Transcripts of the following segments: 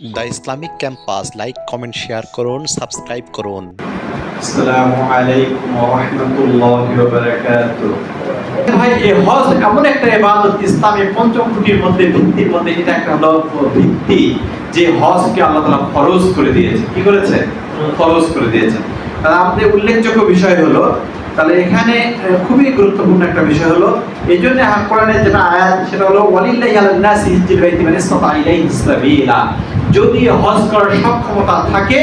The Islamic campus like comment share করুন subscribe করুন। আসসালামু আলাইকুম ওয়া রাহমাতুল্লাহি ওয়া ভাই, এই হজ এমন একটা ইবাদত ইসলামের পঞ্চম মধ্যে, ভিত্তির মধ্যে, এটা একটা হলো ভিত্তি। যে হজকে আল্লাহ তাআলা ফরজ করে দিয়েছে। কি করেছে? ফরজ করে দিয়েছে। তাহলে উল্লেখযোগ্য বিষয় হলো, তাহলে এখানে খুবই গুরুত্বপূর্ণ একটা বিষয় হলো, এই জন্য কোরআনের যেটা আয়াত, সেটা হলো, ওয়ালিল্লাহি আলান নাসি হিজ্জুল বাইতি ইলাইহি সাবিলা। যদি হজ করার সক্ষমতা থাকে,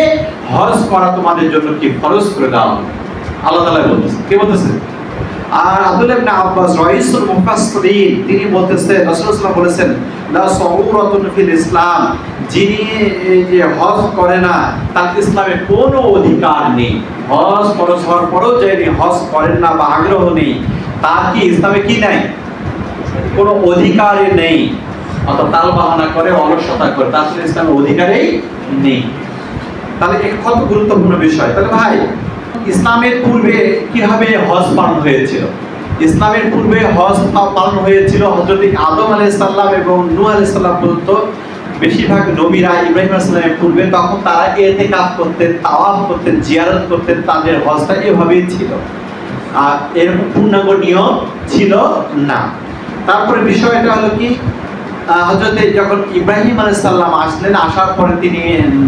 হজ করা তোমাদের জন্য কি ফরজ করে দেওয়া আল্লাহ তাআলা বলতেছে, কে বলতেছে? আর আব্দুল্লাহ ইবনে আব্বাস মুফাসসিরিন, তিনি রাসূলুল্লাহ বলেছেন, লা সাউরাতুন ফিল ইসলাম যিনি যে হজ করে না, তার ইসলামে কোনো অধিকার নেই। হজ ফরজ হওয়ার পরেও যিনি হজ করেন না বা আগ্রহ নেই, তার কি ইসলামে কি নাই? কোনো অধিকারই নেই। অর্থাৎ তাল বাহানা করে, অলসতা করে তার আসলে ইসলামের অধিকারই নেই। তাহলে এটা কত গুরুত্বপূর্ণ বিষয়? তাহলে ভাই, ইসলামের পূর্বে কীভাবে হজ পালন হয়েছিল? ইসলামের পূর্বে হজ পালন হয়েছিল হজরত আদম আলাইহিস সালাম এবং নূহ আলাইহিস সালাম পর্যন্ত। বেশিরভাগ নবীরা ইব্রাহিম আলাইহিস পূর্বে তখন তারা এতে কাজ করতেন, তাওয়াফ করতেন, জিয়ারত করতেন, তাদের হজটা এভাবেই ছিল। আর এরকম পূর্ণাঙ্গ নিয়ম ছিল না। তারপরে বিষয়টা হলো কি? হজরতে যখন ইব্রাহিম আলাইসাল্লাম আসলেন, আসার পরে তিনি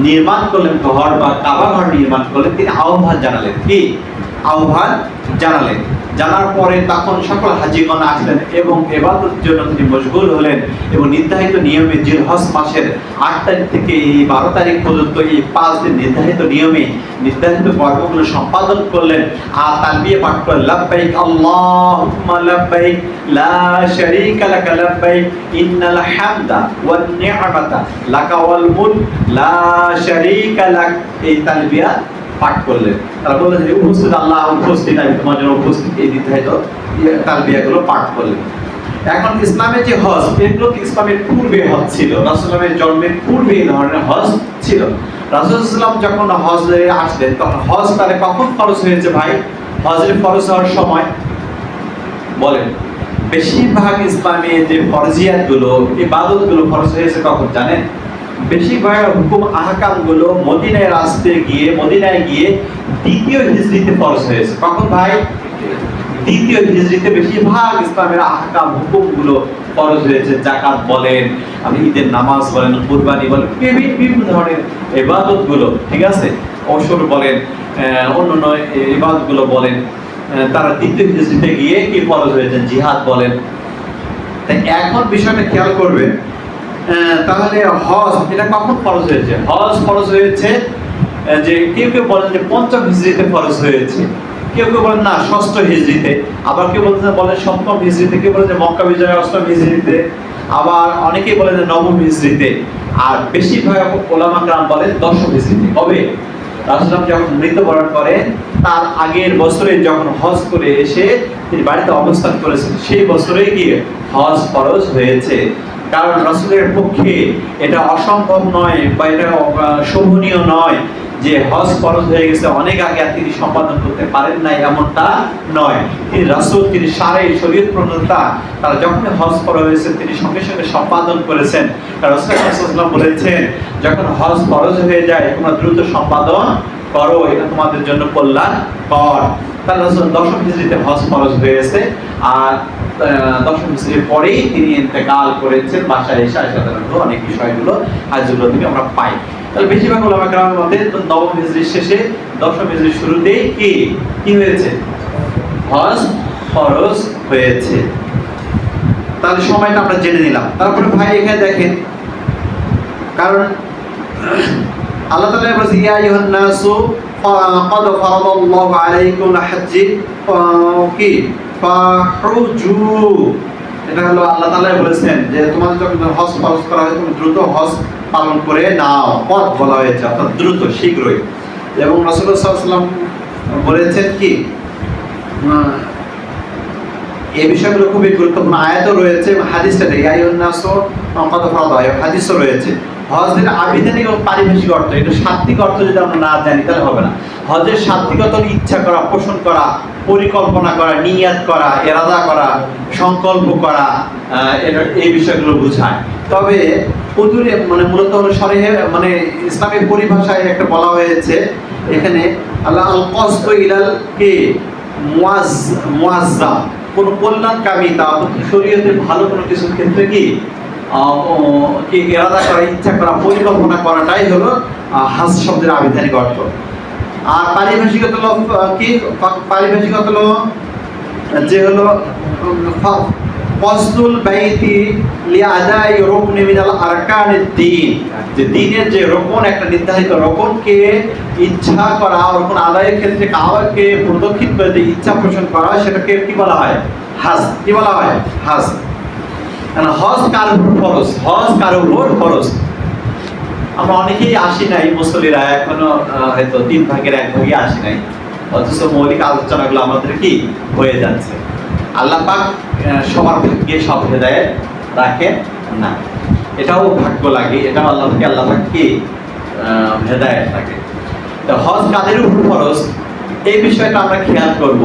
নির্মাণ করলেন ঘর বা কাবা ঘর নির্মাণ করলেন, তিনি আহ্বান জানালেন। কি? আহ্বান জানালেন। জানার পরে তখন সকল হাজিগণ আসলেন এবং এবাদতের জন্য তিনি মশগুল হলেন এবং নির্ধারিত নিয়মে জিলহজ মাসের আট তারিখ থেকে এই বারো তারিখ পর্যন্ত এই পাঁচ দিন নির্ধারিত নিয়মে নির্ধারিত কর্মগুলো সম্পাদন করলেন। আর তার বিয়ে পাঠ করলেন লাব্বাইক, আল্লাহুম্মা লাব্বাইক, লা শারীকা লাকা লাব্বাইক, ইন্নাল হামদা ওয়ান নি'মাতা লাকা ওয়াল মুলক, লা শারীকা লাক। এই তালবিয়া পাঠ করলেন। তারা বললেন যে, উপস্থিত আল্লাহ উপস্থিত, আমি তোমার জন্য উপস্থিত। এই নির্ধারিত ইয়ে তালবিয়াগুলো পাঠ করলেন। এখন ইসলামের যে হজ, এগুলো ইসলামের পূর্বে হজ ছিল? রাসুলামের জন্মের পূর্বে এই ধরনের হজ ছিল। রাসুলাম যখন হজে আসলেন, তখন হজ তাহলে কখন খরচ হয়েছে ভাই? হজের ফরজ হওয়ার সময়। বলেন, বেশিরভাগ ইসলামে যে ফরজিয়াতগুলো ইবাদতগুলো ফরজ হয়েছে কখন জানেন? বেশিরভাগ হুকুম আহকামগুলো মদিনায় রাস্তে গিয়ে মদিনায় গিয়ে দ্বিতীয় হিজরিতে ফরজ হয়েছে। কখন ভাই দ্বিতীয় হিজরিতে বেশিরভাগ ইসলামের আহকাম হয়েছে। জাকাত বলেন আপনি ঈদের নামাজ বলেন কুরবানি বলেন বিভিন্ন বিভিন্ন ধরনের ইবাদতগুলো ঠিক আছে? অসর বলেন আহ, অন্যান্য ইবাদতগুলো বলেন তারা দ্বিতীয় হিজরিতে গিয়ে কি ফরজ হয়েছে? জিহাদ বলেন। তাই এখন বিষয়টা খেয়াল করবেন তাহলে হজ এটা কখন ফরজ হয়েছে? হজ ফরজ হয়েছে যে কেউ কেউ বলেন যে পঞ্চম হিজরিতে ফরজ হয়েছে। কেউ কেউ বলেন না ষষ্ঠ হিজরিতে আবার কেউ বলছেন বলেন সপ্তম হিজরিতে কেউ বলেন যে মক্কা বিজয় অষ্টম হিজরিতে আবার অনেকেই বলেন যে নবম হিজরিতে আর বেশিরভাগ ওলামা গ্রাম বলেন দশম হিজরিতে কবে রাসুলাম যখন মৃত্যুবরণ করেন তার আগের বছরে যখন হজ করে এসে তিনি বাড়িতে অবস্থান করেছেন সেই বছরে গিয়ে হজ ফরজ হয়েছে। কারণ রাসুলের পক্ষে এটা অসম্ভব নয় বা এটা শোভনীয় নয় যে হজ ফরজ হয়ে গেছে, অনেক আগে আর তিনি সম্পাদন করতে পারেন নাই এমনটা নয়। তিনি রাসুল, তিনি সারে শরীর প্রণতা, তারা যখন হজ ফরজ হয়েছে, তিনি সঙ্গে সঙ্গে সম্পাদন করেছেন। রাসূলুল্লাহ বলেছেন, যখন হজ ফরজ হয়ে যায়, তোমরা দ্রুত সম্পাদন করো, এটা তোমাদের জন্য কল্যাণ কর তাহলে দশম হিজরিতে হজ ফরজ হয়েছে আর দশম হিজরির পরেই তিনি ইন্তেকাল করেছেন বাসায় এসে সাধারণত অনেক বিষয়গুলো, হাজগুলো থেকে আমরা পাই। তাহলে বেশিরভাগ ওলামা গ্রামের মধ্যে নবম হিজরির শেষে দশম হিজরির শুরুতেই কি কি হয়েছে? হজ ফরজ হয়েছে। তাহলে সময়টা আমরা জেনে নিলাম। তারপরে ভাই এখানে দেখেন, কারণ আল্লাহ তাআলা বলেছে, ইয়া আইয়ুহান নাসু قد فرض الله عليكم الحج কি ফাহুজু এটা হলো আল্লাহ তাআলা বলেছেন যে তোমাদের যখন হজ ফরজ করা হয় তুমি দ্রুত হজ পালন করে নাও পথ বলা হয়েছে অর্থাৎ দ্রুত শীঘ্রই এবং রাসূলুল্লাহ সাল্লাল্লাহু আলাইহি ওয়াসাল্লাম বলেছেন কি আহ, এই বিষয়গুলো খুবই গুরুত্বপূর্ণ আয়াতও রয়েছে হাদিসটা নেই আইনাসও কত ফরদ হয় হাদিসও রয়েছে হজের আবিধানিক এবং পারিভাষিক অর্থ, এটা শাব্দিক অর্থ যদি আমরা না জানি, তাহলে হবে না। হজের অর্থ ইচ্ছা করা, পোষণ করা, পরিকল্পনা করা, নিয়াত করা, এরাদা করা, সংকল্প করা এই বিষয়গুলো বোঝায়। তবে হুজুরে মানে মূলত হলো মানে ইসলামের পরিভাষায় একটা বলা হয়েছে, এখানে আল্লাহ আল কসদ ইলাল কে? মুয়াজ মুয়াজ্জাম কোন কল্যাণকামী তা শরীয়তে ভালো কোনো কিছুর ক্ষেত্রে কি? কি এরাদা করা ইচ্ছা করা, পরিকল্পনা করাটাই হলো হাস শব্দের আবিধানিক অর্থ। আর পারিভাষিকত হলো কি? পারিভাষিকত হলো, যে হলো ফজলুল বাইতি লিআদাই রুকনি মিনাল আরকানিদ দ্বীন। যে দ্বীনের যে রকম একটা নির্ধারিত রকমকে ইচ্ছা করা রকম আদায়ের ক্ষেত্রে কাওয়াকে প্রদক্ষিণ করে যে ইচ্ছা পোষণ করা সেটাকে কি বলা হয়? হাস। কি বলা হয়? হাজ কারণ হজ কার উপর ফরজ হজ কার উপর ফরজ আমরা অনেকেই আসি নাই মুসলিরা এখনও হয়তো তিন ভাগের এক ভাগে আসি নাই। অথচ মৌলিক আলোচনাগুলো আমাদের কি হয়ে যাচ্ছে। আল্লাহ পাক সবার ভাগ্যে সব হেদায়েত রাখেন না। এটাও ভাগ্য লাগে, এটাও আল্লাহ থেকে আল্লাহ পাক কি রাখে। তো হজ কাদের উপর ফরজ এই বিষয়টা আমরা খেয়াল করব।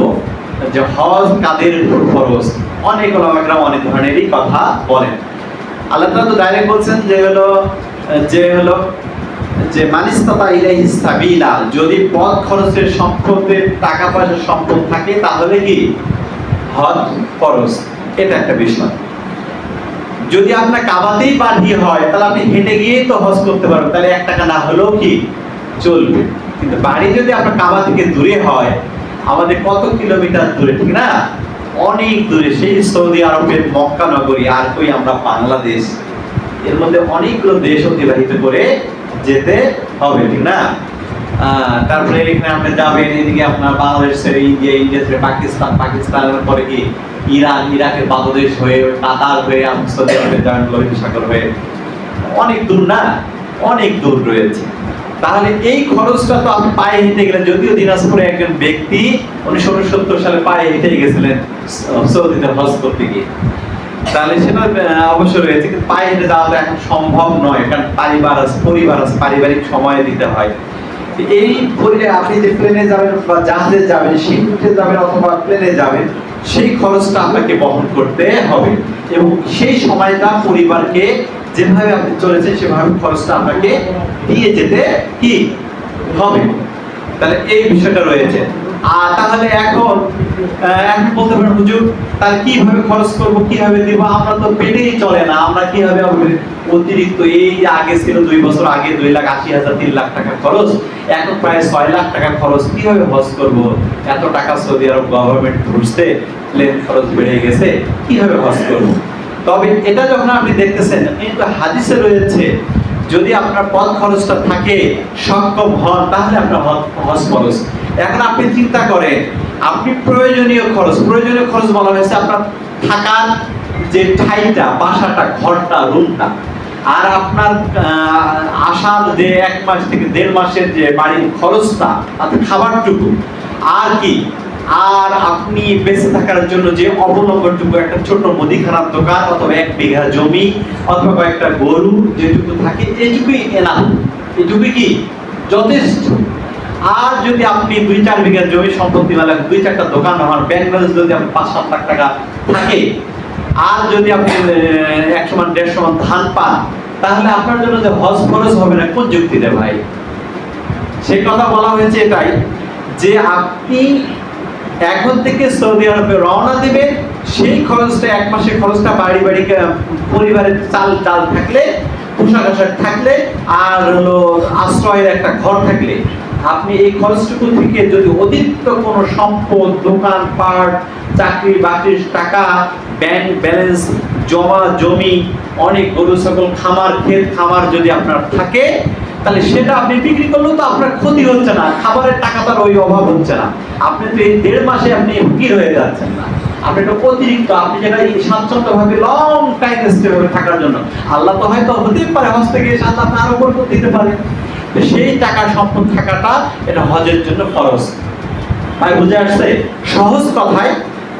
যে হজ কাদের উপর ফরজ অনেক ওলামাকরাম অনেক ধরনেরই কথা বলেন। আল্লাহ তো ডাইরেক্ট বলছেন যে হলো যে হলো, যে মানিস্তাতা ইলাইহি সাবিলা, যদি পথ খরচের সম্পদের টাকা পয়সা সম্পদ থাকে, তাহলে কি? হজ ফরজ এটা একটা বিষয়। যদি আপনার কাবাতেই বাড়ি হয়, তাহলে আপনি হেঁটে গিয়েই তো হজ করতে পারবেন। তাহলে এক টাকা না হলেও কি? চলবে। কিন্তু বাড়ি যদি আপনার কাবা থেকে দূরে হয় আমাদের কত কিলোমিটার দূরে, ঠিক না? অনেক দূরে, সেই সৌদি আরবের মক্কা নগরী, আর কই আমরা বাংলাদেশ। এর মধ্যে অনেকগুলো দেশ অতিবাহিত করে যেতে হবে, ঠিক না? তারপরে এখানে আপনি যাবেন, এদিকে আপনার বাংলাদেশ ছেড়ে ইন্ডিয়া ইন্ডিয়া ছেড়ে পাকিস্তান পাকিস্তানের পরে কি? ইরান ইরাকের বাংলাদেশ হয়ে, কাতার হয়ে সৌদি আরবে যাবেন লোহিত সাগর হয়ে। অনেক দূর না? অনেক দূর রয়েছে। তাহলে এই খরচটা তো আপনি পায়ে হেঁটে গেলেন, যদিও দিনাজপুরে একজন ব্যক্তি উনিশশো উনসত্তর সালে পায়ে হেঁটে গেছিলেন সৌদিতে হজ করতে গিয়ে। তাহলে সেটা অবশ্য রয়েছে কিন্তু পায়ে হেঁটে যাওয়া এখন সম্ভব নয়, কারণ পরিবার আছে পরিবার আছে, পারিবারিক সময় দিতে হয়। এই পরিলে আপনি যে প্লেনে যাবেন বা জাহাজে যাবেন শিপে যাবেন অথবা প্লেনে যাবেন, সেই খরচটা আপনাকে বহন করতে হবে। এবং সেই সময়টা পরিবারকে যেভাবে আপনি চলেছেন, সেভাবে খরচটা আপনাকে দিয়ে যেতে কি হবে? তাহলে এই বিষয়টা রয়েছে। আর তাহলে এখন এখন বলতে পারেন, হুজুর, তাহলে কীভাবে খরচ করব, কীভাবে দিব? আমরা তো পেটেই চলে না। আমরা কীভাবে অতিরিক্ত এই আগে ছিল দুই বছর আগে দুই লাখ আশি হাজার, তিন লাখ টাকা খরচ, এখন প্রায় ছয় লাখ টাকা খরচ, কীভাবে হজ করব? এত টাকা সৌদি আরব গভর্নমেন্ট ধরছে প্লেন খরচ বেড়ে গেছে, কীভাবে হজ করব? তবে এটা যখন আপনি দেখতেছেন কিন্তু হাদিসে রয়েছে, যদি আপনার পথ খরচটা থাকে, সক্ষম হন, তাহলে আপনার হজ- খরচ এখন আপনি চিন্তা করেন, আপনি প্রয়োজনীয় খরচ প্রয়োজনীয় খরচ বলা হয়েছে আপনার থাকার যে ঠাইটা, বাসাটা, ঘরটা, রুমটা। আর আপনার আসার যে এক মাস থেকে দেড় মাসের যে বাড়ির খরচটা, তাতে খাবারটুকু। আর কি? আর আপনি বেঁচে থাকার জন্য যে অবলম্বনটুকু একটা ছোট মুদিখানার দোকান অথবা এক বিঘা জমি অথবা কয়েকটা গরু যেটুকু থাকে এইটুকুই এনা এইটুকুই কি? যথেষ্ট। আর যদি আপনি দুই চার বিঘা জমি সম্পত্তি মালা দুই চারটা দোকান, আমার ব্যাংক ব্যালেন্স যদি আপনি পাঁচ সাত লাখ টাকা থাকে, আর যদি আপনি একশো মান, দেড়শো মান ধান পান, তাহলে আপনার জন্য যে হজ খরচ হবে না, কোন যুক্তিতে ভাই? সেই কথা বলা হয়েছে এটাই যে আপনি এখন থেকে সৌদি আরবে রওনা দিবেন সেই খরচটা, এক মাসের খরচটা বাড়ি বাড়ি পরিবারের চাল ডাল থাকলে, পোশাক আশাক থাকলে, আর হলো আশ্রয়ের একটা ঘর থাকলে। আপনি এই খরচটুকু থেকে যদি অতিরিক্ত কোনো সম্পদ, দোকান পাট, চাকরি বাকরির টাকা ব্যাংক ব্যালেন্স জমা, জমি, অনেক গরু, ছাগল, খামার, ক্ষেত, খামার যদি আপনার থাকে তাহলে সেটা আপনি বিক্রি করলেও তো আপনার ক্ষতি হচ্ছে না, খাবারের টাকা তার ওই অভাব হচ্ছে না। আপনি তো এই দেড় মাসে আপনি ফকির হয়ে যাচ্ছেন না। আপনি এটা অতিরিক্ত, আপনি যেটা এই স্বাচ্ছন্দ্য ভাবে লং টাইম স্টেবল থাকার জন্য। আল্লাহ তো হয়তো হতে পারে হজ থেকে এসে আল্লাহ তার উপর দিতে পারে। সেই টাকা সম্পদ থাকাটা এটা হজের জন্য খরচ ভাই, বুঝে আসছে? সহজ কথায়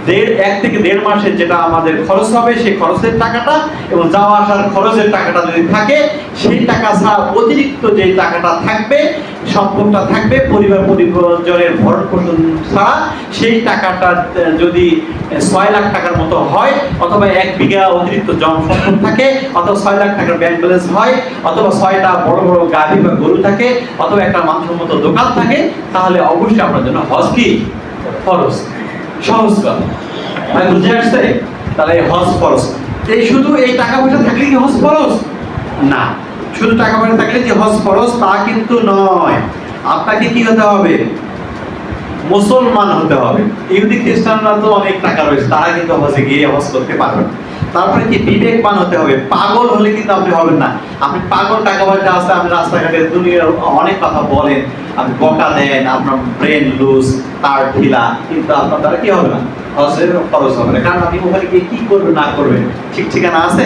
দেড়, এক থেকে দেড় মাসের যেটা আমাদের খরচ হবে, সেই খরচের টাকাটা এবং যাওয়া আসার খরচের টাকাটা যদি থাকে, সেই টাকা ছাড়া অতিরিক্ত যে টাকাটা থাকবে, সম্পদটা থাকবে, পরিবার পরিজনের ভরণ পোষণ ছাড়া, সেই টাকাটা যদি ছয় লাখ টাকার মতো হয়, অথবা এক বিঘা অতিরিক্ত জম সম্পদ থাকে, অথবা ছয় লাখ টাকার ব্যাংক ব্যালেন্স হয়, অথবা ছয়টা বড় বড় গাড়ি বা গরু থাকে, অথবা একটা মানসম্মত দোকান থাকে, তাহলে অবশ্যই আপনার জন্য হজ কি? ফরজ সহজ মানে বুঝে আসছে? তাহলে হজ ফরজ। এই শুধু এই টাকা পয়সা থাকলে কি হজ ফরজ? না। শুধু টাকা পয়সা থাকলে যে হজ ফরজ? তা কিন্তু নয়। আপনাকে কি হতে হবে? মুসলমান হতে হবে। ইহুদি, খ্রিস্টানরা তো অনেক টাকা রয়েছে, তারা কিন্তু হজে গিয়ে হজ করতে পারবে না। তারপরে কি বিবেকবান হতে হবে? পাগল হলে কিন্তু আপনি হবেন না। আপনি পাগল টাকা পয়সা আছে আপনি রাস্তাঘাটে দুনিয়ার অনেক কথা বলেন। আপনি বকা দেন, আপনার ব্রেন লুজ তার ঢিলা। কিন্তু আপনার দ্বারা কি হবে না? খরচ হবে না। কারণ আপনি ওখানে গিয়ে কি না ঠিক ঠিকানা আছে?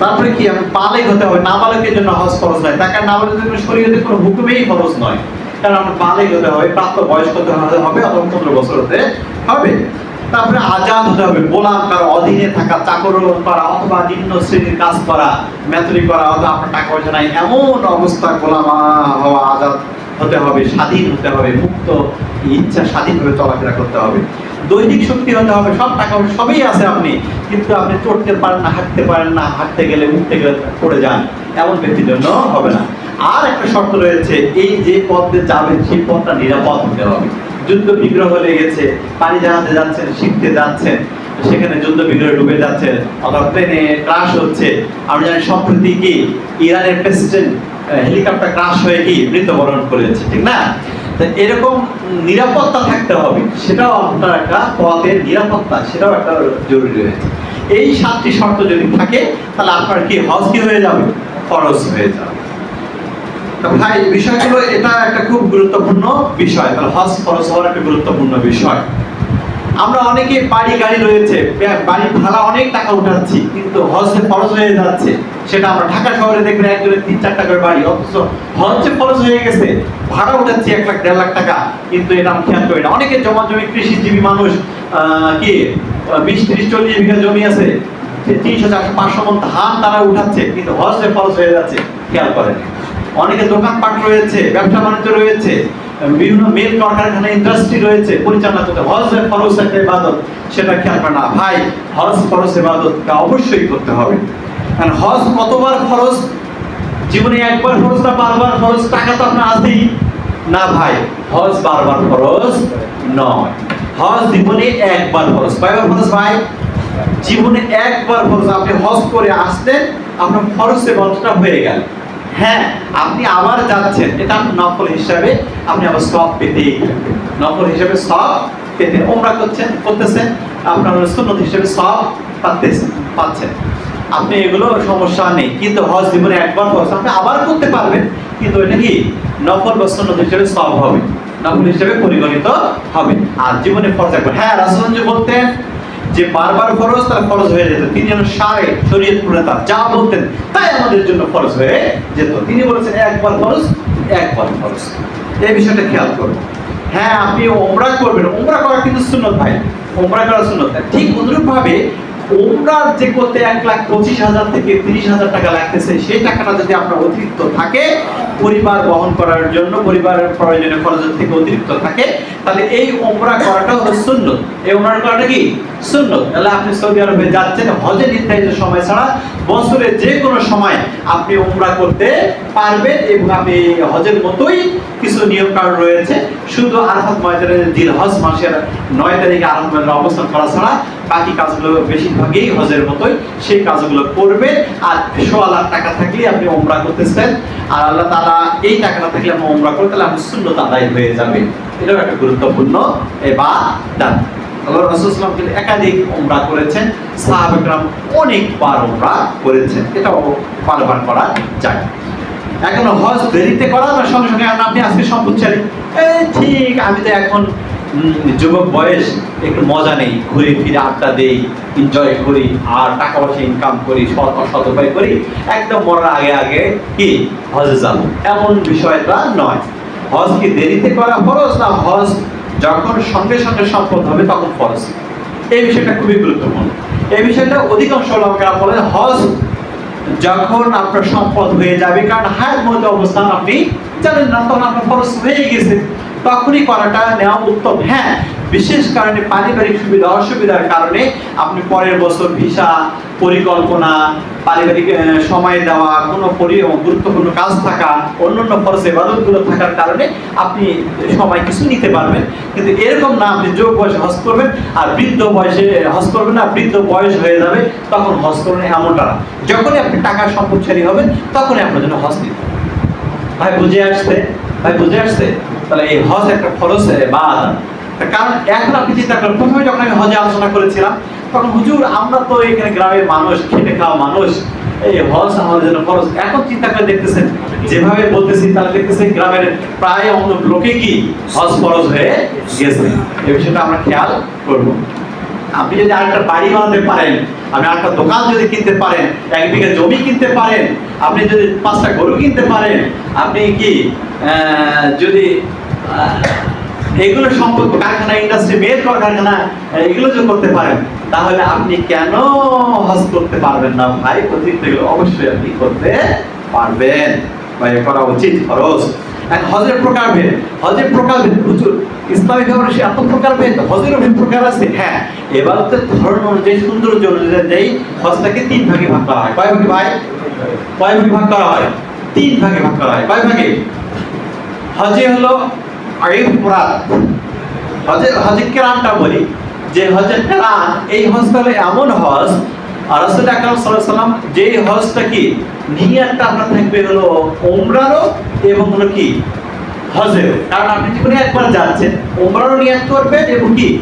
তারপরে কি আমি পালেক হতে হবে? নাবালকের জন্য হজ খরচ নয়। কারণ নাবালকের জন্য কোনো হুকুমেই খরচ নয়। কারণ আমার বালেক হতে হবে প্রাপ্ত বয়স্ক হতে হবে, অথবা পনেরো বছর হতে হবে। তারপরে আজাদ হতে হবে, গোলাম কারও অধীনে থাকা, চাকর করা, অথবা নিম্ন শ্রেণির কাজ করা মেথরি করা, অথবা আপনার টাকা পয়সা নাই, এমন অবস্থা গোলাম হওয়া আজাদ হতে হবে, স্বাধীন হতে হবে, মুক্ত, ইচ্ছা স্বাধীনভাবে চলাফেরা করতে হবে। দৈনিক শক্তি হতে হবে, সব টাকা সবই আছে আপনি, কিন্তু আপনি চড়তে পারেন না, হাঁটতে পারেন না, হাঁটতে গেলে, উঠতে গেলে পড়ে যান, এমন ব্যক্তির জন্য হবে না। আর একটা শর্ত রয়েছে, এই যে পথে যাবেন, সেই পথটা নিরাপদ হতে হবে। যুদ্ধ বিগ্রহ লেগেছে পানি জাহাজে যাচ্ছেন, শিখতে যাচ্ছেন, সেখানে যুদ্ধ বিগ্রহে ডুবে যাচ্ছেন অথবা প্লেনে ক্রাশ হচ্ছে। আমরা জানি সম্প্রতি কি ইরানের প্রেসিডেন্ট হেলিকপ্টার ক্রাশ হয়ে কি মৃত্যুবরণ করেছে, ঠিক না? এরকম নিরাপত্তা থাকতে হবে, সেটাও আপনার একটা পথের নিরাপত্তা, সেটাও একটা জরুরি রয়েছে। এই সাতটি শর্ত যদি থাকে, তাহলে আপনার কি হজ কি হয়ে যাবে? ফরজ হয়ে যাবে। ভাই, বিষয়গুলো এটা একটা গুরুত্বপূর্ণ বিষয়, তাহলে হজ ফরজ হওয়ার একটা গুরুত্বপূর্ণ বিষয়। আমরা অনেকে বাড়ি গাড়ি রয়েছে বাড়ি ভাড়া অনেক টাকা উঠাচ্ছি, কিন্তু হজে ফরজ হয়ে যাচ্ছে। সেটা আমরা ঢাকা শহরে দেখবেন একজনের তিন চার টাকার বাড়ি, অথচ হজে ফরজ হয়ে গেছে, ভাড়া উঠাচ্ছি এক লাখ, দেড় লাখ টাকা, কিন্তু এটা আমরা খেয়াল করি না। অনেকে জমা জমি কৃষিজীবী মানুষ কি, বিশ, ত্রিশ, চল্লিশ বিঘা জমি আছে তিনশো, চারশো, পাঁচশো মন ধান তারা উঠাচ্ছে, কিন্তু হজে খরচ হয়ে যাচ্ছে, খেয়াল করেন। অনেকে দোকানপাট রয়েছে, ব্যবসা বাণিজ্য রয়েছে, বিভিন্ন মেল কলকারখানা ইন্ডাস্ট্রি রয়েছে, পরিচালনা করতে হজ ফরজ একটা ইবাদত, সেটা খেয়াল করে না। ভাই হজ ফরজ ইবাদতটা অবশ্যই করতে হবে। কারণ হজ কতবার ফরজ? জীবনে একবার ফরজ না বারবার ফরজ? টাকা তো আপনার আছেই। না ভাই, হজ বারবার ফরজ নয়। হজ জীবনে একবার ফরজ। কয়বার ফরজ ভাই? জীবনে একবার ফরজ। আপনি হজ করে আসলেন, আপনার ফরজ ইবাদতটা হয়ে গেল। হ্যাঁ আপনি আবার যাচ্ছেন। এটা নকল হিসাবে আপনি আবার সব পেতেই নকল হিসাবে সব পেতে ওমরা করছেন, করতেছেন, আপনার সুন্নত হিসেবে সব পাচ্ছেন পাচ্ছেন। আপনি এগুলো সমস্যা নেই, কিন্তু হজ জীবনে একবার ফরজ, আপনি আবার করতে পারবেন, কিন্তু এটা কি? নকল বা সুন্নত হিসেবে সব হবে নকল হিসেবে পরিগণিত হবে। আর জীবনে ফরজ একবার। হ্যাঁ রাসূলগঞ্জ বলতেন যে বারবার ফরজ, তার ফরজ হয়ে যেত। তিনি যেন সারে শরীয়ত প্রণেতা যা বলতেন, তাই আমাদের জন্য ফরজ হয়ে যেত। তিনি বলেছেন, একবার ফরজ একবার ফরজ। এই বিষয়টা খেয়াল করুন। হ্যাঁ আপনি ওমরা করবেন। ওমরা করা কিন্তু সুন্নত ভাই। ওমরা করা সুন্নত। ভাই ঠিক অনুরূপ ভাবে ওমরা যে করতে এক লাখ পঁচিশ হাজার থেকে তিরিশ হাজার টাকা লাগতেছে, সেই টাকাটা যদি আপনার অতিরিক্ত থাকে, পরিবার বহন করার জন্য পরিবারের প্রয়োজনে খরচের থেকে অতিরিক্ত থাকে, তাহলে এই ওমরা করাটা হলো সুন্নত। এই ওমরা করাটা কি? সুন্নত। তাহলে আপনি সৌদি আরবে যাচ্ছেন, হজে নির্ধারিত সময় ছাড়া বছরে যে কোনো সময় আপনি ওমরা করতে পারবেন এবং আপনি হজের মতোই কিছু নিয়ম কারণ রয়েছে। শুধু আরফাত ময়দানের দিন হজ মাসের নয় তারিখে ময়দানে অবস্থান করা ছাড়া বাকি কাজগুলো বেশিরভাগই হজের মতোই সেই কাজগুলো করবেন। আর সোয়া লাখ টাকা থাকলে আপনি ওমরা করতেছেন। আর আল্লাহ তাআলা এই টাকাটা থাকলে আপনি ওমরা করতে তাহলে আপনি শূন্যত আদায় হয়ে যাবে। এটাও একটা গুরুত্বপূর্ণ এবার দান আল্লাহ কিন্তু একাধিক ওমরা করেছেন। সাহাবাকরাম অনেকবার ওমরা করেছেন। এটাও করা যায়। এখন হজ দেরিতে করা সঙ্গে সঙ্গে আপনি আজকে সম্পদশালী ঠিক, আমি তো এখন যুবক বয়স, একটু মজা নেই। ঘুরে ফিরে আড্ডা দেই এনজয় করি, আর টাকা পয়সা ইনকাম করি সৎ অসৎ উপায় করি। একদম মরার আগে আগে কি? হজে যাব। এমন বিষয়টা নয়। হজ কি দেরিতে করা ফরজ না হজ যখন সঙ্গে সঙ্গে সম্পদ হবে তখন ফরজ? এই বিষয়টা খুবই গুরুত্বপূর্ণ। এই বিষয়টা অধিকাংশ লোকেরা বলে, হজ যখন আপনার সম্পদ হয়ে যাবে, কারণ হায়াত মধ্যে অবস্থান আপনি জানেন না, তখন আপনার খরচ হয়ে গেছে। তখনই করাটা নেওয়া উত্তম। হ্যাঁ বিশেষ কারণে পারিবারিক সুবিধা, অসুবিধার কারণে আপনি পরের বছর ভিসা, পরিকল্পনা, পারিবারিক সময় দেওয়া, কোনো পরি- গুরুত্বপূর্ণ কাজ থাকা, অন্যান্য খরচ এবাদতগুলো থাকার কারণে আপনি সময় কিছু নিতে পারবেন। কিন্তু এরকম না, আপনি যোগ বয়সে হজ করবেন, আর বৃদ্ধ বয়সে হজ করবেন না, বৃদ্ধ বয়স হয়ে যাবে, তখন হজ করবেন এমনটা না। যখনই আপনি টাকার সম্পদশালী হবেন, তখনই আপনার জন্য হজ নিতে। ভাই, বুঝে আসছে? ভাই, বুঝে আসছে? তাহলে এই হজ একটা খরচ বা কারণ এখন আপনি চিন্তা করেন, প্রথমে যখন আমি হজে আলোচনা করেছিলাম, তখন হুজুর, আমরা তো এখানে গ্রামের মানুষ, খেটে খাওয়া মানুষ, এই হজ আমাদের জন্য খরচ। এখন চিন্তা করে দেখতেছেন, যেভাবে বলতেছি, তাহলে দেখতেছেন গ্রামের প্রায় অন্য লোকে কি হজ খরচ হয়ে গেছে। এই বিষয়টা আমরা খেয়াল করব। আপনি যদি আরেকটা বাড়ি বানাতে পারেন, আপনি আরেকটা দোকান যদি কিনতে পারেন, এক বিঘা জমি কিনতে পারেন, আপনি যদি পাঁচটা গরু কিনতে পারেন, আপনি কি যদি এগুলো সম্পদ কারখানা ইন্ডাস্ট্রি মেয়ের কারখানা, এগুলো যদি করতে পারেন, তাহলে আপনি কেন হজ করতে পারবেন না ভাই? অতিরিক্ত এগুলো অবশ্যই আপনি করতে পারবেন। ভাই করা উচিত খরচ। এখন হজের প্রকারভেদ হজের প্রকারভেদ হুজুর ইসলামিক ব্যাপারে সে এত প্রকারভেদ, হজেরও ভিন্ন প্রকার আছে? হ্যাঁ এবার তো ধর্ম অনুযায়ী সৌন্দর্য অনুযায়ী হজটাকে তিন ভাগে ভাগ করা হয়। কয় ভাগে ভাই? কয় ভাগে ভাগ করা হয়? তিন ভাগে ভাগ করা হয়। কয় ভাগে? হজে হলো হজে হজে কেরানটা বলি যে কেরান এই এমন হজ হজটা কি? থাকবে হলো এবং হলো কি? কারণ আপনি একবার ওমরারও এবং কি?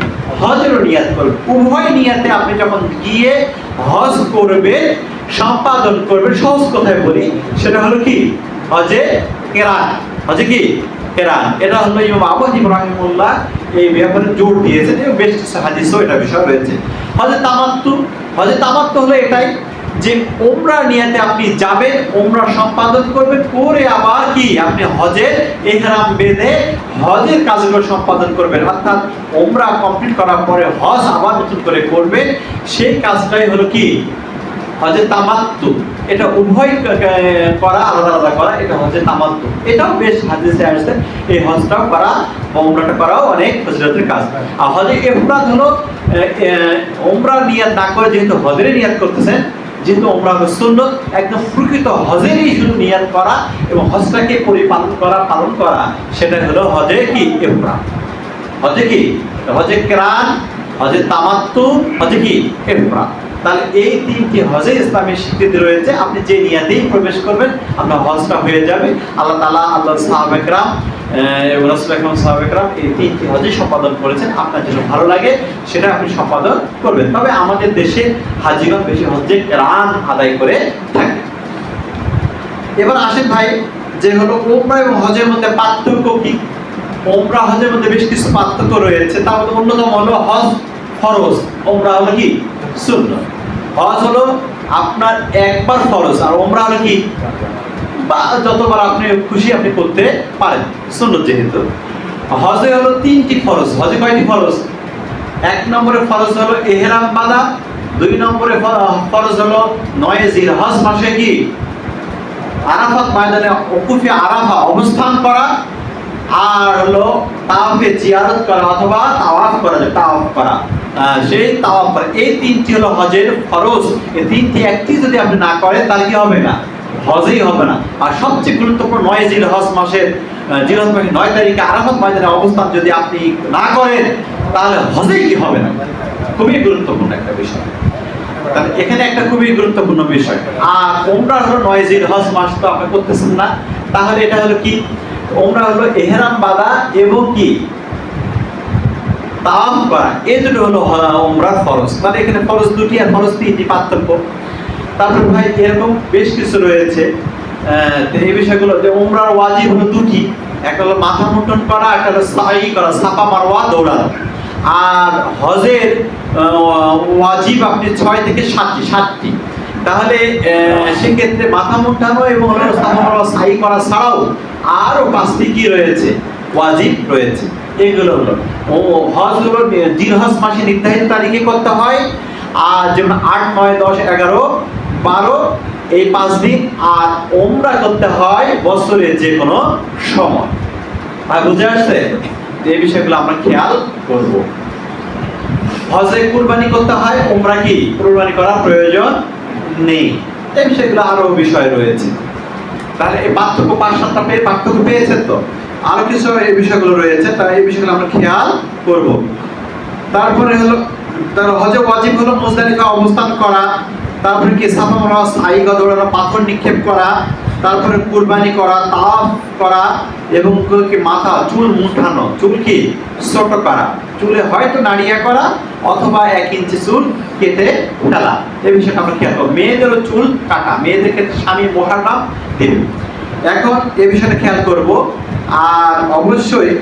উভয় নিয়াতে আপনি যখন গিয়ে হজ করবেন, সম্পাদন করবেন, সহজ কথায় বলি, সেটা হলো কি? হজে কেরান হজে কি? এটা হলো ইমাম এই ব্যাপারে জোর দিয়েছেন এবং বেশ কিছু হাদিসও এটা বিষয় রয়েছে। হজে তামাত্তু হজে তামাত্তু হলো এটাই যে ওমরা নিয়াতে আপনি যাবেন ওমরা সম্পাদন করবেন, করে আবার কি? আপনি হজের ইহরাম বেঁধে হজের কাজগুলো সম্পাদন করবেন। অর্থাৎ ওমরা কমপ্লিট করার পরে হজ আবার নতুন করে করবেন। সেই কাজটাই হলো কি? হজে তামাত্তু। এটা উভয় করা আলাদা আলাদা করা, এটা হজে তামাত্তু। এটাও বেশ হাদিসে আসছে, এই হজটাও করা বা উমরাটা করাও অনেক ফজিলতের কাজ। আর হজে ইফরাদ হলো উমরা নিয়াত না করে যেহেতু হজের নিয়াত করতেছেন, যেহেতু ওমরা সুন্নত, একদম প্রকৃত হজেরই শুধু নিয়াত করা এবং হজটাকে পরিপালন করা, পালন করা সেটা হলো হজে কি? ইফরাদ হজে কি? হজে কেরান হজে তামাত্তু, হজে কি? ইফরাদ তাহলে এই তিনটি হজে ইসলামের স্বীকৃতি রয়েছে। আপনি যে নিয়াতেই প্রবেশ করবেন, আপনার হজটা হয়ে যাবে। আল্লাহ তালা আল্লাহ সাহাবেকরাম রাসুল সাহাবেকরাম এই তিনটি হজে সম্পাদন করেছেন। আপনার যেটা ভালো লাগে, সেটা আপনি সম্পাদন করবেন। তবে আমাদের দেশে বেশি হজে কেরান আদায় করে থাকে। এবার আসেন ভাই, যে হলো ওমরা এবং হজের মধ্যে পার্থক্য কি? ওমরা হজের মধ্যে বেশ কিছু পার্থক্য রয়েছে। তার মধ্যে অন্যতম হলো হজ ফরজ। ওমরা হলো কি? শূন্য হজ হলো আপনার একবার ফরজ আর ওমরা হলো কি? বা যতবার আপনি খুশি আপনি করতে পারেন যেহেতু। হজে হলো তিনটি ফরজ, হজে কয়টি ফরজ? এক নম্বরে ফরজ হলো দুই নম্বরে ফরজ হলো নয় জিল হজ মাসে কি? আরাফাত ময়দানে ওকুফে আরাফা অবস্থান করা, আর হলো তাওয়াফে জিয়ারত করা অথবা তাওয়াফ করা তাওয়াফ করা। সেই তাওয়াফ এই তিনটি হলো হজের ফরজ। এই তিনটি একটি যদি আপনি না করেন, তাহলে কি হবে না? হজেই হবে না। আর সবচেয়ে গুরুত্বপূর্ণ নয় জিল হজ মাসের জিল হজ মাসের নয় তারিখে আরাফাত ময়দানে অবস্থান যদি আপনি না করেন, তাহলে হজেই কি হবে না? খুবই গুরুত্বপূর্ণ একটা বিষয়। তাহলে এখানে একটা খুবই গুরুত্বপূর্ণ বিষয়। আর ওমরা হলো নয়জির হজ মাস তো আপনি করতেছেন না। তাহলে এটা হলো কি? ওমরা হলো এহরাম বাঁধা এবং কি? তাওয়াফ করা এই দুটো হলো ওমরার ফরজ। মানে এখানে ফরজ দুটি আর ফরজ তিনটি পার্থক্য। তারপর ভাই, এরকম বেশ কিছু রয়েছে। এই বিষয়গুলো, যে ওমরার ওয়াজিব হলো দুটি। একটা হলো মাথা মুন্ডন করা, একটা হলো সাই করা সাপা মারওয়া, দৌড়ানো। আর হজের ওয়াজিব আপনি ছয় থেকে সাতটি সাতটি। তাহলে সেক্ষেত্রে মাথা মুন্ডানো এবং সাই করা ছাড়াও আরও পাঁচটি কি রয়েছে? ওয়াজিব রয়েছে। এগুলো হলো। ও মাসে নির্ধারিত তারিখে করতে হয়। আর যেমন আট, নয়, দশ, এগারো, বারো, এই পাঁচ দিন, আর ওমরা করতে হয় বছরের যে কোনো সময়। আর বুঝে আসছে? এই বিষয়গুলো আমরা খেয়াল করব। হজে কুরবানি করতে হয়, ওমরা কি? কুরবানি করার প্রয়োজন নেই। এই বিষয়গুলো আরও বিষয় রয়েছে। তাহলে এই পার্থক্য পাঁচ সাতটা পেয়ে পার্থক্য পেয়েছেন তো? আরও কিছু এই বিষয়গুলো রয়েছে তাই এই বিষয়গুলো আমরা খেয়াল করব। তারপরে হলো, তার হজে ওয়াজিব হলো মুজদালিফা অবস্থান করা, তারপরে কি সাফা রস আইগা দৌড়ানো পাথর নিক্ষেপ করা, তারপরে কুরবানি করা, তাওয়াফ করা, এবং কি মাথা, চুল মুঠানো, চুল কি? ছোট করা। চুলে হয়তো নাড়িয়া করা, অথবা এক ইঞ্চি চুল কেটে ফেলা। এই বিষয়টা আমরা খেয়াল করব। মেয়েদেরও চুল কাটা মেয়েদের ক্ষেত্রে স্বামী মোহারাম দেবে। এখন এ বিষয়টা খেয়াল করব। আর অবশ্যই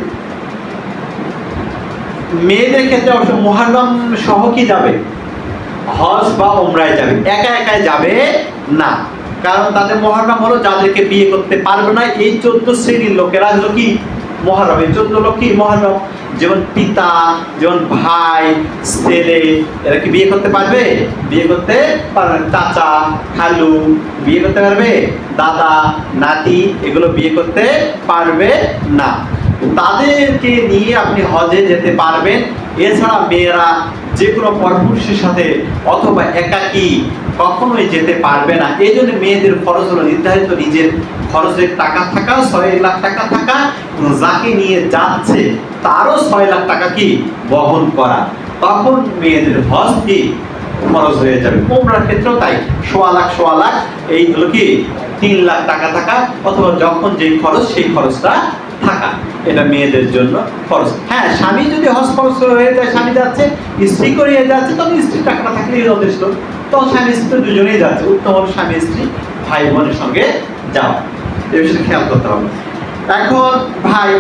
মেয়েদের ক্ষেত্রে অবশ্য মহারম সহ কি যাবে? হজ বা ওমরায় যাবে। একা একাই যাবে না। কারণ তাদের মহারম হলো যাদেরকে বিয়ে করতে পারবে না। এই চোদ্দ শ্রেণির লোকেরা হলো কি? মহারম এই চোদ্দ লোক কি মহারম, যেমন পিতা, যেমন ভাই, ছেলে, এরা কি বিয়ে করতে পারবে? বিয়ে করতে পারবে। চাচা, খালু, বিয়ে করতে পারবে? দাদা, নাতি, এগুলো বিয়ে করতে পারবে না। তাদেরকে নিয়ে আপনি হজে যেতে পারবেন। এছাড়া মেয়েরা যে কোনো পরপুরুষের সাথে অথবা একাকী কখনোই যেতে পারবে না। এই জন্য মেয়েদের খরচ হলো নির্ধারিত নিজের খরচের টাকা থাকা, ছয় লাখ টাকা থাকা, যাকে নিয়ে যাচ্ছে, তারও ছয় লাখ টাকা কি বহন করা? তখন মেয়েদের হজ কি খরচ হয়ে যাবে। কোমরার ক্ষেত্রেও তাই। সোয়া লাখ সোয়া লাখ, এই হলো কি? তিন লাখ টাকা থাকা, অথবা যখন যেই খরচ, সেই খরচটা থাকা। এটা মেয়েদের জন্য খরচ। হ্যাঁ স্বামী যদি হজ খরচ হয়ে যায়, স্বামী যাচ্ছে, স্ত্রী করে যাচ্ছে, তখন স্ত্রীর টাকাটা থাকলেই যথেষ্ট। তখন স্বামী স্ত্রী দুজনেই যাচ্ছে। উত্তম স্বামী, স্ত্রী ভাই বোনের সঙ্গে যাওয়া। খেয়াল করতে হবে। এখন ভাই,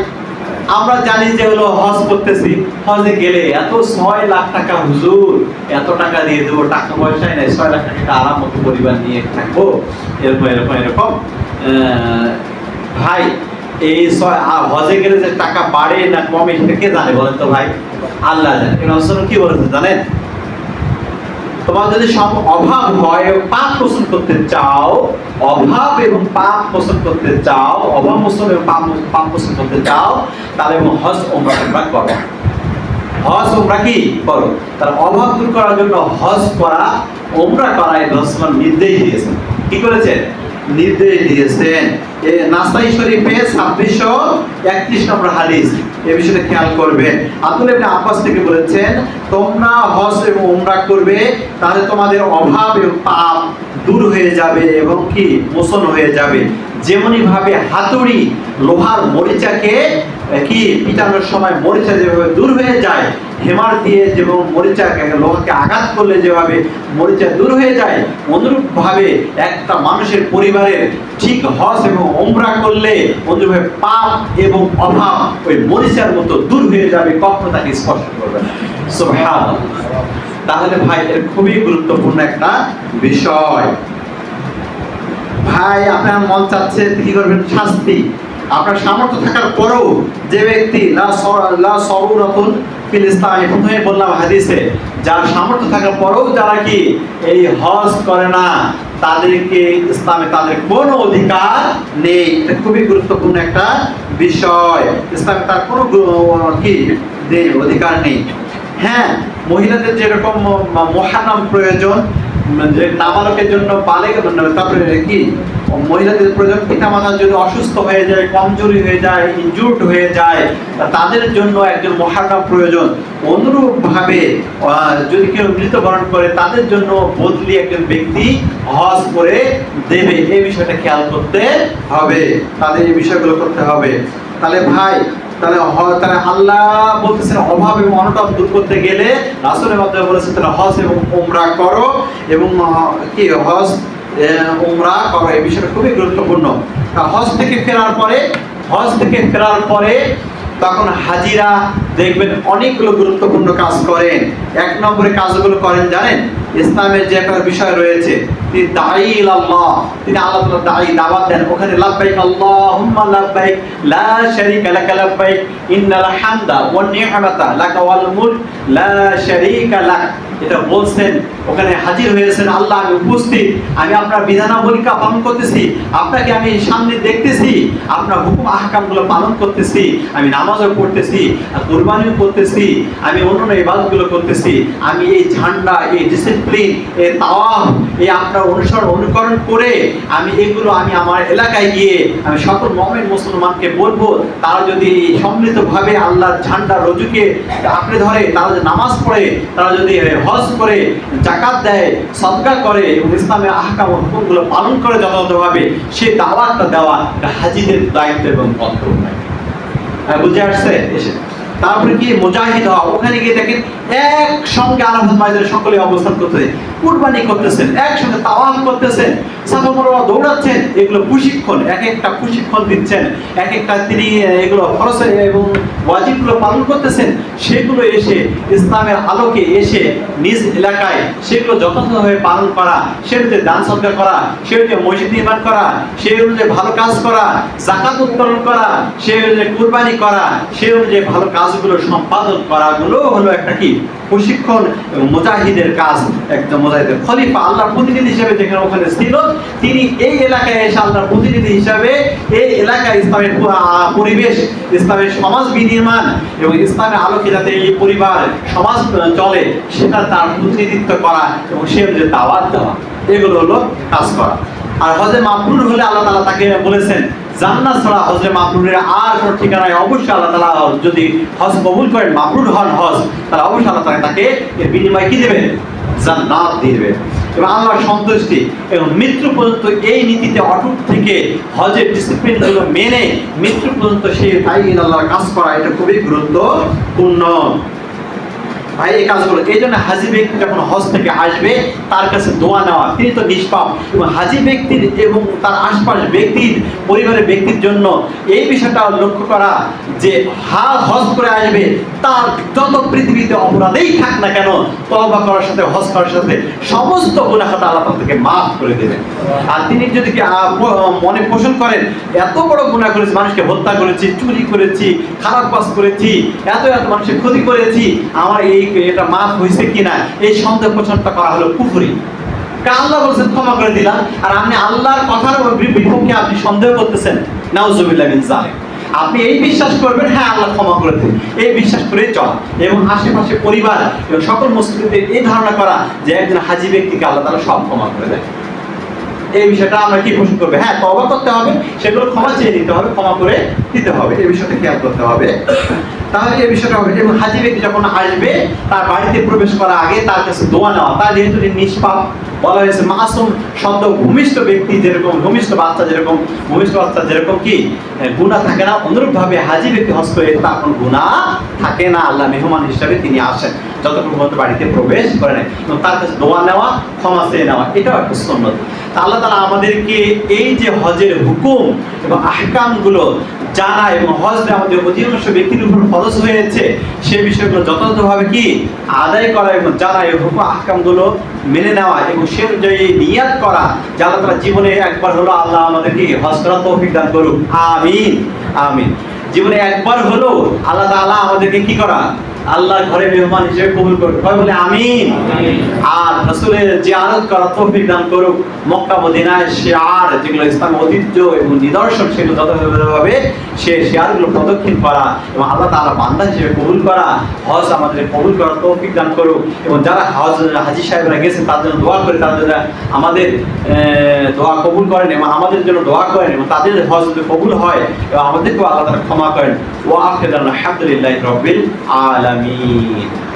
আমরা জানি যে হলো হজ করতেছি, হজে গেলে এত ছয় লাখ টাকা হুজুর, এত টাকা দিয়ে দেবো, টাকা পয়সায় নাই, ছয় লাখ টাকা আরাম মতো পরিবার নিয়ে থাকব, এরকম এরকম এরকম। ভাই, এই ছয় হজে গেলে যে টাকা বাড়ে না কমে, সেটা কে জানে বলেন তো ভাই? আল্লাহ জানে। কি বলেছেন জানেন? তোমার যদি সব অভাব হয়, পাপ পোষণ করতে চাও, অভাব এবং পাপ পোষণ করতে চাও, অভাব পোষণ এবং পাপ পাপ পোষণ করতে চাও, তাহলে হজ ওমরা তোমরা করো। হজ ওমরা কি? করো। তার অভাব দূর করার জন্য হজ করা ওমরা করা এই রসমান নির্দেশ দিয়েছেন। কি করেছেন? নির্দেশ দিয়েছেন। এ নাসাই শরীফে ছাব্বিশশো একত্রিশ নম্বর হাদিস। এ বিষয়ে খেয়াল করবে। আব্দুল ইবনে আব্বাস থেকে বলেছেন, তোমরা হজ এবং উমরা করবে, তাহলে তোমাদের অভাব এবং পাপ দূর হয়ে যাবে এবং কি? মোচন হয়ে যাবে। যেমনই ভাবে হাতুড়ি লোহার মরিচাকে কি পিটানোর সময় মরিচা যেভাবে দূর হয়ে যায়, হেমার দিয়ে যেমন মরিচাকে লোহাকে আঘাত করলে যেভাবে মরিচা দূর হয়ে যায় অনুরূপ ভাবে একটা মানুষের পরিবারের ঠিক হজ এবং ওমরা করলে অনুরূপভাবে পাপ এবং অভাব ওই মরিচার মতো দূর হয়ে যাবে, কখনো তাকে স্পর্শ করবে না। তাহলে ভাই, এর খুবই গুরুত্বপূর্ণ একটা বিষয়। ভাই, আপনার মন চাচ্ছে, কি করবেন? শাস্তি। আপনার সামর্থ্য থাকার পরেও যে ব্যক্তি লা স- লা সরুরাতুন ফিল ইসলাম আমি প্রথমে বললাম হাদিসে, যার সামর্থ্য থাকার পরেও যারা কি এই হজ করে না, তাদেরকে ইসলামে তাদের কোনো অধিকার নেই। এটা খুবই গুরুত্বপূর্ণ একটা বিষয়। ইসলামে তার কোনো কি নেই, অধিকার নেই। হ্যাঁ মহিলাদের যেরকম মহানাম প্রয়োজন যে নাবালকের জন্য বালে তারপরে কি? মহিলাদের জন্য অসুস্থ হয়ে যায়, কমজোরি হয়ে যায় ইনজুর্ড হয়ে যায়, তাদের জন্য একজন মহারাম প্রয়োজন। অনুরূপ ভাবে যদি কেউ মৃত্যুবরণ করে, তাদের জন্য বদলি একজন ব্যক্তি হজ করে দেবে। এই বিষয়টা খেয়াল করতে হবে। তাদের এই বিষয়গুলো করতে হবে। তাহলে ভাই তাহলে তাহলে আল্লাহ বলতেছেন অভাব এবং অনটন দূর করতে গেলে রাসূলের মাধ্যমে বলেছেন তাহলে হজ এবং উমরা করো এবং কি হজ উমরা করো। এই বিষয়টা খুবই গুরুত্বপূর্ণ। হজ থেকে ফেরার পরে, হজ থেকে ফেরার পরে তখন হাজিরা দেখবেন অনেকগুলো গুরুত্বপূর্ণ কাজ করেন। এক নম্বরে কাজগুলো করেন জানেন? ইসলামের যে একটা বিষয় রয়েছে তিনি দাঈ আল্লাহ তিনি আল্লাহ দাঈ দাওয়াত দেন। ওখানে লা ইন্নাল হামদা ওয়াল লা লাক। এটা বলছেন, ওখানে হাজির হয়েছেন আল্লাহ, আমি উপস্থিত। আমি আপনার বিধানাবলিকা পালন করতেছি, আপনাকে আমি সামনে দেখতেছি, আপনার হুকুম আহকামগুলো পালন করতেছি, আমি নামাজও পড়তেছি কোরবানিও করতেছি, আমি অন্যান্য ইবাদতগুলো করতেছি। আমি এই ঝান্ডা, এই ডিসিপ্লিন এই তাওয়াফ, এই আপনার অনুসরণ অনুকরণ করে আমি এগুলো আমি আমার এলাকায় গিয়ে আমি সকল মমেন মুসলমানকে বলব তারা যদি সম্মিলিতভাবে আল্লাহর ঝান্ডা রজুকে আঁকড়ে ধরে তারা যদি নামাজ পড়ে তারা যদি হজ করে জাকাত দেয় সদকা করে এবং ইসলামের আহকাম হুকুমগুলো পালন করে যথাযথভাবে সেই দাওয়াতটা দেওয়া হাজিদের দায়িত্ব এবং কর্তব্য। হ্যাঁ, বুঝে আসছে? এসে। তারপরে কি মুজাহিদ হওয়া, ওখানে গিয়ে দেখেন একসঙ্গে আরাফাত ময়দানে সকলে অবস্থান করতেছে। কুরবানি করতেছেন, একসঙ্গে তাওয়াফ করতেছেন সাফা দৌড়াচ্ছেন, এগুলো প্রশিক্ষণ, এক একটা প্রশিক্ষণ দিচ্ছেন, এক একটা তিনি এগুলো ফরজ এবং ওয়াজিবগুলো পালন করতেছেন, সেগুলো এসে ইসলামের আলোকে এসে নিজ এলাকায় সেগুলো যথাযথভাবে পালন করা সে অনুযায়ী দান সৎকার করা সে অনুযায়ী মসজিদ নির্মাণ করা সে অনুযায়ী ভালো কাজ করা, জাকাত উত্তোলন করা সে অনুযায়ী কুরবানি করা সে অনুযায়ী ভালো কাজগুলো সম্পাদন করাগুলো হলো একটা কি? প্রশিক্ষণ মুজাহিদের কাজ, একদম মুজাহিদের। খলিফা আল্লাহর প্রতিনিধি হিসেবে যেখানে ওখানে ছিল, তিনি এই এলাকায় এসে আল্লাহর প্রতিনিধি হিসাবে এই এলাকায় ইসলামের পরিবেশ, ইসলামের সমাজ বিনির্মাণ এবং ইসলামের আলোকে যাতে এই পরিবার, সমাজ চলে, সেটা তার প্রতিনিধিত্ব করা এবং সে অনুযায়ী দাওয়াত দেওয়া। এগুলো হলো কাজ করা। আর হজে মাবরুর হলে আল্লাহ তাআলা তাকে বলেছেন জান্নাত ছাড়া হজে মাবরুরের আর কোনো ঠিকানায় অবশ্যই আল্লাহ তাআলা যদি হজ কবুল করেন মাবরুর হন হজ, তাহলে অবশ্যই আল্লাহ তাআলা তাকে এর বিনিময়ে কি দেবেন? জান্নাত দিয়ে দেবেন। এবং আল্লাহর সন্তুষ্টি এবং মৃত্যু পর্যন্ত এই নীতিতে অটুট থেকে হজের ডিসিপ্লিন ডিসিপ্লিনগুলো মেনে মৃত্যু পর্যন্ত সেই তাই আল্লাহর কাজ করা, এটা খুবই গুরুত্বপূর্ণ। ভাই, এই কাজগুলো। এই জন্য হাজি ব্যক্তি যখন হজ থেকে আসবে, তার কাছে দোয়া নেওয়া, তিনি তো নিষ্পাপ। এবং হাজি ব্যক্তির এবং তার আশপাশ ব্যক্তির, পরিবারের ব্যক্তির জন্য এই বিষয়টা লক্ষ্য করা যে, হা হজ করে আসবে, তার যত পৃথিবীতে অপরাধেই থাক না কেন তবা করার সাথে, হজ করার সাথে সমস্ত গুণাখাতা আল্লাহ থেকে মাফ করে দেবেন। আর তিনি যদি মনে পোষণ করেন, এত বড় গুণা করেছি, মানুষকে হত্যা করেছি, চুরি করেছি, খারাপ কাজ করেছি, এত এত মানুষের ক্ষতি করেছি, আমার এই এটা মাফ হয়েছে কিনা? এই সন্দেহ পোষণটা করা হলো পুকুরি আল্লাহ বলছেন, ক্ষমা করে দিলাম। আর আপনি আল্লাহর কথার বিপক্ষে আপনি সন্দেহ করতেছেন। নাউজুবিল্লাহ মিন জালিম আপনি এই বিশ্বাস করবেন হ্যাঁ আল্লাহ ক্ষমা করে দিন। এই বিশ্বাস করে চল। এবং আশেপাশে পরিবার এবং সকল মুসলিমদের এই ধারণা করা যে একজন হাজি ব্যক্তিকে আল্লাহ তারা সব ক্ষমা করে দেয় এই বিষয়টা আমরা কি পোষণ করবে? হ্যাঁ তবা করতে হবে, সেগুলো ক্ষমা চেয়ে নিতে হবে, ক্ষমা করে দিতে হবে, এই বিষয়টা খেয়াল করতে হবে। তাহলে এই বিষয়টা হবে এবং হাজি ব্যক্তি যখন আসবে, তার বাড়িতে প্রবেশ করার আগে তার কাছে দোয়া নেওয়া। তার যেহেতু নিষ্পাপ, বলা হয়েছে, মাসুম শব্দ ভূমিষ্ঠ ব্যক্তি যেরকম, ভূমিষ্ঠ বাচ্চা যেরকম, ভূমিষ্ঠ বাচ্চা যেরকম কি গুণা থাকে না, অনুরূপভাবে হাজি ব্যক্তি হস্ত হয়ে তার কোনো গুণা থাকে না। আল্লাহ মেহমান হিসাবে তিনি আসেন। যতক্ষণ পর্যন্ত বাড়িতে প্রবেশ করে নাই, এবং তার কাছে দোয়া নেওয়া, ক্ষমা চেয়ে নেওয়া, এটাও একটা সন্ন্যত তা আল্লাহ তালা আমাদেরকে এই যে হজের হুকুম এবং আহকামগুলো জানা এবং হজ আমাদের অধিকাংশ ব্যক্তির উপর ফরজ হয়েছে, সে বিষয়গুলো যথাযথভাবে কি আদায় করা এবং জানা এই হুকুম, আহকামগুলো মেনে নেওয়া এবং সে অনুযায়ী নিয়াত করা, যে তালা জীবনে একবার হলো আল্লাহ আমাদেরকে হজ করার তৌফিক দান করুক। আমিন। আমিন। জীবনে একবার হলো আল্লাহ তাআলা আমাদেরকে কি করা? আল্লাহর ঘরে মেহমান হিসেবে কবুল করুক। সবাই বলে আমিন। আর রাসূলের জিয়ারত করার তৌফিক দান করুক। মক্কা মদিনায় শিয়ার যেগুলো ইসলাম ঐতিহ্য এবং নিদর্শন সেগুলো যথাযথভাবে সে শিয়ারগুলো প্রদক্ষিণ করা এবং আল্লাহ তাআলা বান্দা হিসেবে কবুল করা হজ আমাদের কবুল করার তৌফিক দান করুক এবং যারা হজ হাজি সাহেবরা গেছেন তাদের জন্য দোয়া করে তাদের আমাদের দোয়া কবুল করেন এবং আমাদের জন্য দোয়া করেন এবং তাদের হজ যদি কবুল হয় এবং আমাদেরকেও আল্লাহ তাআলা ক্ষমা করেন। ওয়া আখিরান আলহামদুলিল্লাহি রাব্বিল আলামিন। mí